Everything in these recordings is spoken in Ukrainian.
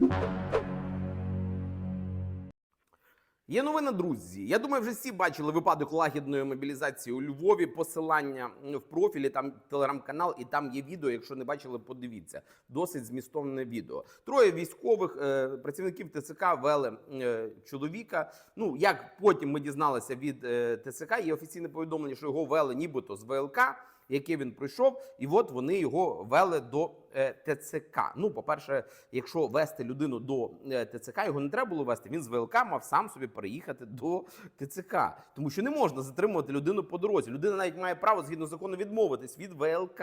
Є новина, друзі. Я думаю, вже всі бачили випадок лагідної мобілізації у Львові. Посилання в профілі, там телеграм-канал, і там є відео. Якщо не бачили, подивіться. Досить змістовне відео. Троє військових е, працівників ТЦК вели е, чоловіка. Ну як потім ми дізналися від е, ТЦК, є офіційне повідомлення, що його вели нібито з ВЛК. Яке він пройшов, і от вони його вели до ТЦК. Ну, по-перше, якщо вести людину до е, ТЦК, його не треба було вести. Він з ВЛК мав сам собі переїхати до ТЦК, тому що не можна затримувати людину по дорозі. Людина навіть має право згідно закону відмовитись від ВЛК.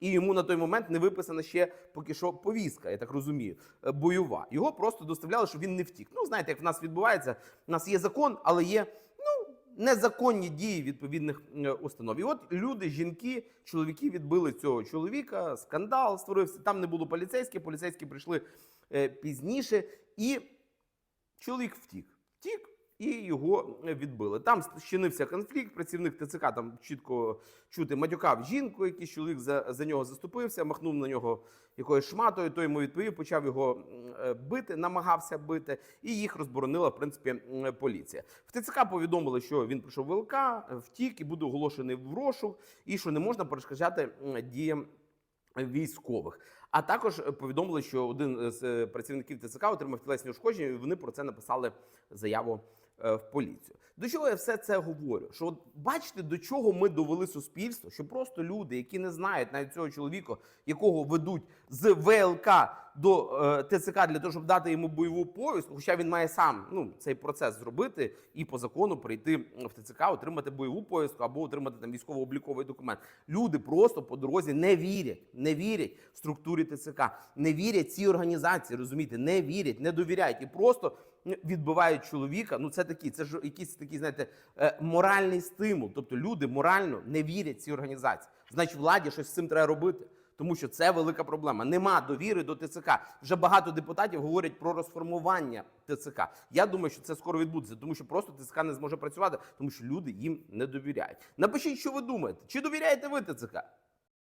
І йому на той момент не виписана ще поки що повістка, я так розумію, е, бойова. Його просто доставляли, щоб він не втік. Ну, знаєте, як в нас відбувається, у нас є закон, але є незаконні дії відповідних е, установ. І от люди, жінки, чоловіки відбили цього чоловіка, скандал створився. Там не було поліцейських, поліцейські прийшли е, пізніше, і чоловік втік. Втік. І його е, відбили. Там щинився конфлікт. Працівник ТЦК там чітко чути матюкав жінку, якийсь чоловік за, за нього заступився, махнув на нього якоюсь шматою. Той йому відповів, почав його е, бити, намагався бити, і їх розборонила в принципі поліція. В ТЦК повідомили, що він прийшов в ВЛК, втік і буде оголошений в розшук, і що не можна перешкоджати діям військових. А також е, повідомили, що один з е, працівників ТЦК отримав тілесні ушкодження, і вони про це написали заяву е, в поліцію. До чого я все це говорю? Що от бачите, до чого ми довели суспільство, що просто люди, які не знають навіть цього чоловіка, якого ведуть з ВЛК до е, ТЦК для того, щоб дати йому бойову повістку, хоча він має сам ну цей процес зробити і по закону прийти в ТЦК, отримати бойову повістку або отримати там військово-обліковий документ. Люди просто по дорозі не вірять, не вірять в структурі ТЦК, не вірять цій організації, розумієте, не вірять, не довіряють і просто відбивають чоловіка. Ну це такі, це ж якийсь такий, знаєте, е, моральний стимул. Тобто люди морально не вірять цій організації. Значить, владі щось з цим треба робити. Тому що це велика проблема. Нема довіри до ТЦК. Вже багато депутатів говорять про розформування ТЦК. Я думаю, що це скоро відбудеться, тому що просто ТЦК не зможе працювати, тому що люди їм не довіряють. Напишіть, що ви думаєте, чи довіряєте ви ТЦК?